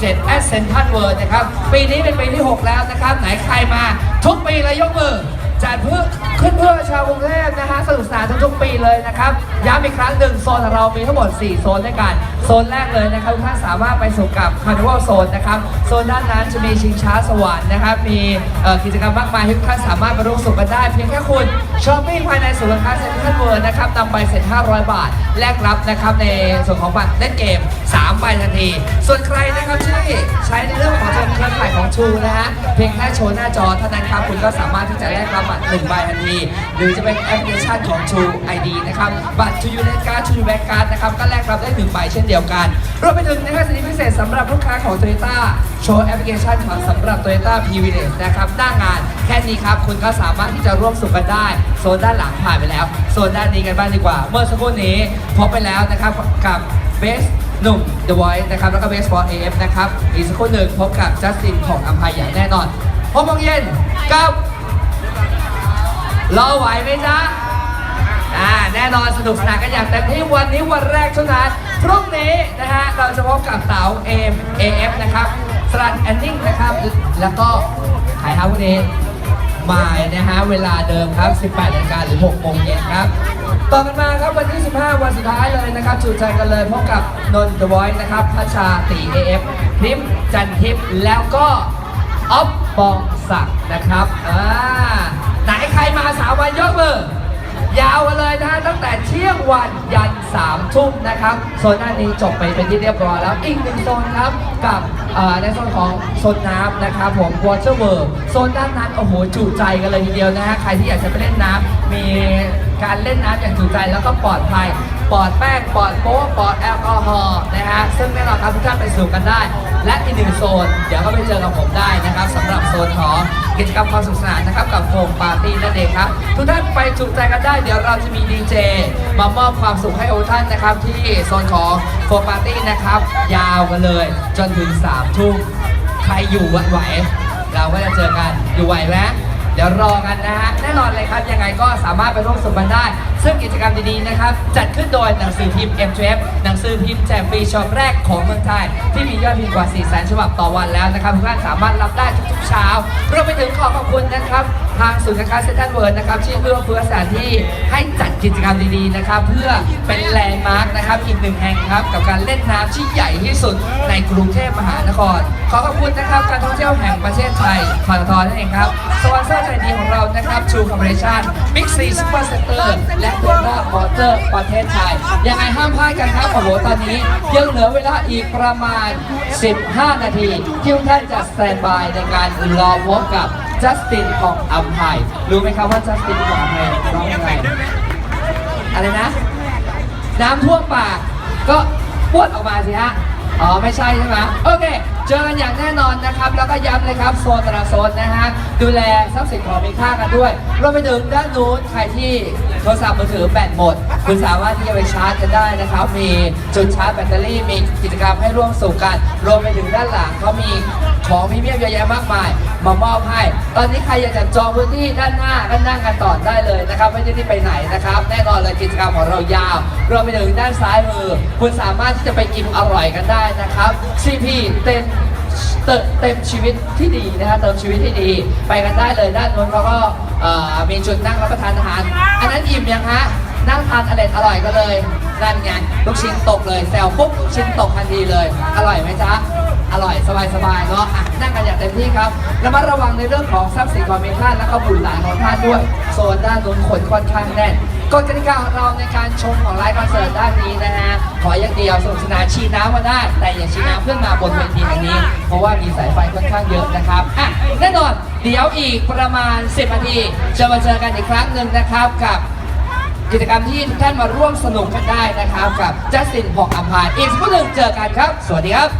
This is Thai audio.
17แอสเซนทันเวิร์นะครับ ปีนี้เป็นปีที่ 6 แล้วนะครับ ไหนใครมา ทุกปีเลยยกมือ จัดเพื่อขึ้นเพื่อชาวกรุงเทพนะฮะสนุกสนานทุกๆปีเลยนะครับย้ำอีกครั้งหนึ่งโซนของเรามีทั้งหมด 4 โซนด้วยกันโซนแรกเลยนะครับทุกท่านสามารถไปสู่กับคาร์นิวัลโซนนะครับโซนด้านนั้นจะมีชิงช้าสวรรค์นะครับมีกิจกรรมมากมายที่ทุกท่านสามารถมาร่วมสนุกกันได้ เพียงแค่คุณช้อปปิ้งภายในศูนย์การค้าเซ็นทรัลเวิร์นะครับนำใบเสร็จ500 บาท แลกรับนะครับในส่วนของบัตรเล่นเกม 3ใบทันที ส่วนใครนะครับที่ใช้ในเรื่องของโซนเครือข่ายของชูนะฮะเพียงแค่โชว์หน้าจอเท่านั้นครับคุณก็สามารถที่จะแลกรับบัตร1ใบทันที หรือจะเป็นแอปพลิเคชันของ True ID นะครับบัตร True Unit Card True Bank Card นะครับก็แลกรับได้1ใบเช่นเดียวกันรวมไปถึงนะครับสิทธิพิเศษสำหรับลูกค้าของ Toyota โชว์แอปพลิเคชันของสำหรับ Toyota Privilege นะครับหน้างานแค่นี้ครับคุณก็สามารถที่จะร่วมสุขกันได้ โซนด้านหลังผ่านไปแล้ว โซนด้านนี้กันบ้างดีกว่า เมื่อสักครู่นี้พบไปแล้วนะครับกับเบส หนุ่ม The Voice นะครับ แล้วก็เบสบอล AF นะครับ อีกสักครู่หนึ่งพบกับจัสตินของอัมพายอย่างแน่นอนหกโมงเย็นกับรอไหวไหมจ๊ะอ่าแน่นอนสนุกสนานกันอย่างเต็มที่วันนี้วันแรกเท่านั้นพรุ่งนี้นะฮะเราจะพบกับเต๋าเอม AF นะครับสลัดแอนนิ่งนะครับ แล้วก็ขายเท้าวันนี้ มายนะฮะเวลาเดิมครับ 18นาฬิกาหรือ6โมงเย็นครับ ต่อกันมาครับวันที่ 15 วันสุดท้ายเลยนะครับจูใจกันเลยพบกับนนท์เดอะไวท์นะครับพัชชาตี AF พริมจันทิพย์แล้วก็ออฟปองศักดิ์นะครับอ่าไหนใครมาสาววันยกมือ ยาวกันเลยนะฮะตั้งแต่เที่ยงวันยันสามทุ่มนะครับโซนด้านี้จบไปเป็นที่เรียบร้อยแล้วอีกหนึ่งโซนครับกับในโซนของโซนน้ำนะครับผม Water World โซนด้านนั้นโอ้โหจุใจกันเลยทีเดียวนะฮะใครที่อยากจะไปเล่นน้ำมีการเล่นน้ำอย่างจุใจแล้วก็ปลอดภัยปลอดแป้งปลอดโป๊ะปลอดแอลกอฮอล์นะฮะซึ่งแน่นอนครับทุกท่านไปสู่กันได้ และอีกหนึ่งโซน เดี๋ยวก็ไปเจอกับผมได้นะครับสำหรับโซนของกิจกรรมความสนุขสนานนะครับกับโฮมปาร์ตี้นั่นเองครับ ทุกท่านไปจุใจกันได้ เดี๋ยวเราจะมีดีเจมามอบความสุขให้โอท่านนะครับ ที่โซนของโฮมปาร์ตี้นะครับ ยาวกันเลย จนถึง3ามทุ่มใครอยู่ไหว เราก็จะเจอกันอยู่ไหวแล้ว เดี๋ยวรอกันนะฮะแน่นอนเลยครับยังไงก็สามารถไปร่วมสนุกกันได้ ซึ่งกิจกรรมดีๆนะครับ จัดขึ้นโดยหนังสือพิมพ์ m อ f หนังสือพิมพ์แจกฟรีฉบับแรกของเมืองไทย ที่มียอดพิมพ์กว่า 4 0 0 0 0ฉบับต่อวันแล้วนะครับทุกท่านสามารถรับได้ทุกๆเช้ารวมไปถึงขอขอบคุณนะครับ ทางศูนย์การค้าเซ็นทรัลเวิร์ดนะครับที่เอื้อเฟื้อสถานที่ให้จัดกิจกรรมดีๆนะครับ เพื่อเป็นแลนด์มาร์คนะครับอีกหนึ่งแห่งครับกับการเล่นน้ำที่ใหญ่ที่สุดในกรุงเทพมหานคร ขอขอบคุณนะครับการท่องเที่ยวแห่งประเทศไทยพททนั่นเองครับสปอนเซอร์ใจดีของเรานะครับชูคอร์ปอเรชั่นบิ๊กซีซูเปอร์เซ็นเตอร์และเดล่าวอเตอร์ประเทศไทย ยังไงห้ามพลาดกันครับโอ้โหตอนนี้ยังเหลือเวลาอีกประมาณ 15 นาที ที่ทุกท่านจะสแตนบายในการรอพบกับจัสตินของอัมไพรู้ไหมครับว่าจัสตินของอัมไพร้องยังไงอะไรนะ น้ำท่วมปากก็พูดออกมาสิฮะอ๋อไม่ใช่ใช่ไหมโอเค เจอกันอย่างแน่นอนนะครับ แล้วก็ย้ำเลยครับโซนแต่ละโซนนะฮะดูแลทรัพย์สินของมีค่ากันด้วยรวมไปถึงด้านนู้นใครที่โทรศัพท์มือถือแบตหมด คุณสามารถที่จะไปชาร์จกันได้นะครับ มีจุดชาร์จแบตเตอรี่มีกิจกรรมให้ร่วมสู่กัน รวมไปถึงด้านหลังเขามีของพรีเมียมเยอะแยะมากมายมามอบให้ ตอนนี้ใครอยากจะจองพื้นที่ด้านหน้าก็นั่งกันต่อได้เลยนะครับ ไม่ได้ที่ไปไหนนะครับ แน่นอนเลยกิจกรรมของเรายาวรวมไปถึงด้านซ้ายมือ คุณสามารถที่จะไปกินอร่อยกันได้นะครับ CP เต็ม เติมเต็มชีวิตที่ดีนะฮะเติมชีวิตที่ดี ไปกันได้เลยด้านนู้นเขาก็มีจุดนั่งรับประทานอาหาร อันนั้นอิ่มยังฮะนั่งทานอร่อยอร่อยกันเลยนั่นไงลูกชิ้นตกเลยแซวปุ๊บลูกชิ้นตกทันทีเลย อร่อยไหมจ๊ะอร่อยสบายๆเนาะอะนั่งกันอย่างเต็มที่ครับระมัดระวังในเรื่องของทรัพย์สินของมีค่าและก็บุตรหลานของท่านด้วย โซนด้านนู้นคนค่อนข้างแน่น กฎกติกาของเราในการชมของไลฟ์คอนเสิร์ตด้านนี้นะฮะ ขออย่างเดียวสนุกสนานชีน้ำมาได้ แต่อย่าชีน้ำเพื่อนมาบนเวทีแห่งนี้ เพราะว่ามีสายไฟค่อนข้างเยอะนะครับอะแน่นอนเดี๋ยวอีกประมาณ 10นาทีจะมาเจอกันอีกครั้งหนึ่งนะครับกับกิจกรรมที่ทุกท่านมาร่วมสนุกกันได้นะครับ กับจัสตินพองอัมพายอีกสักหนึ่งเจอกันครับ สวัสดีครับ